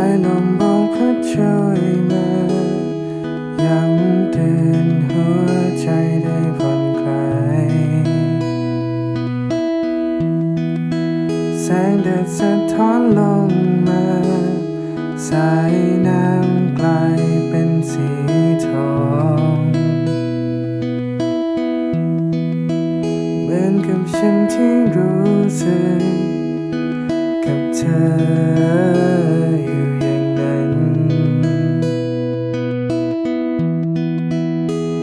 ายลมบอกพระช่วยมาย้ำเตือนหัวใจได้ผ่อนคลายแสงแดดสะท้อนลงมา สายน้ำกลายเป็นสีทองเหมือนกับฉันที่รู้สึกกับเธอ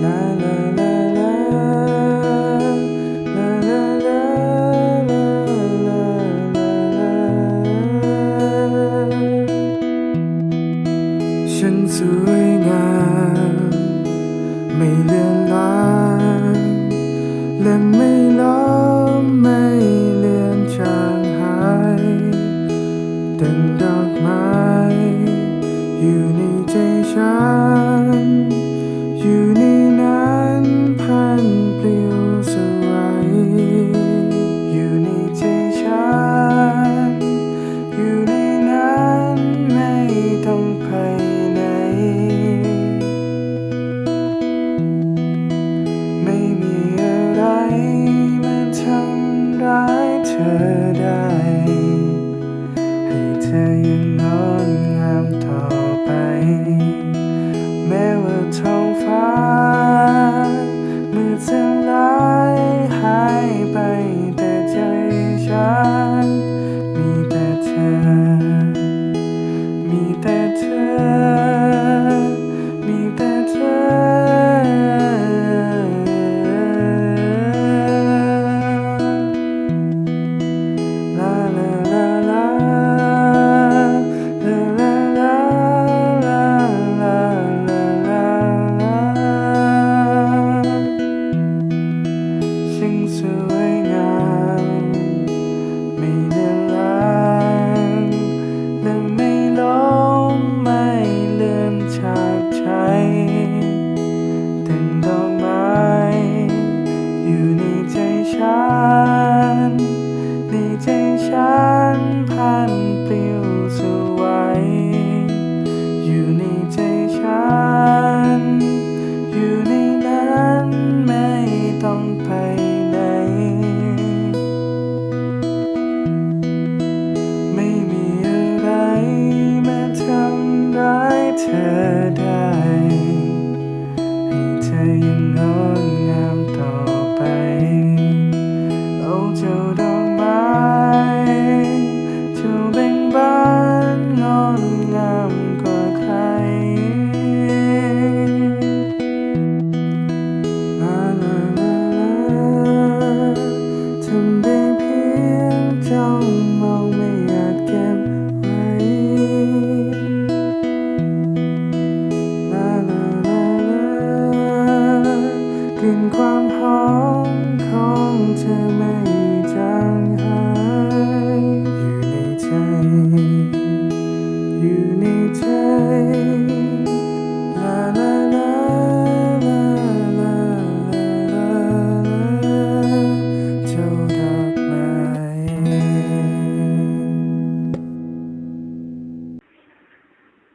啦啦啦啦啦啦啦啦啦啦。选择。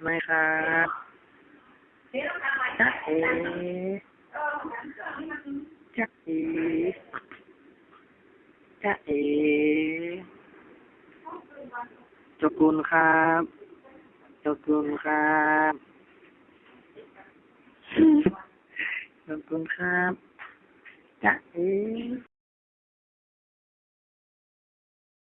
ไหมครับจักเอจักเอจักเอจกุลครับจกุลครับจกุลครับจักเอ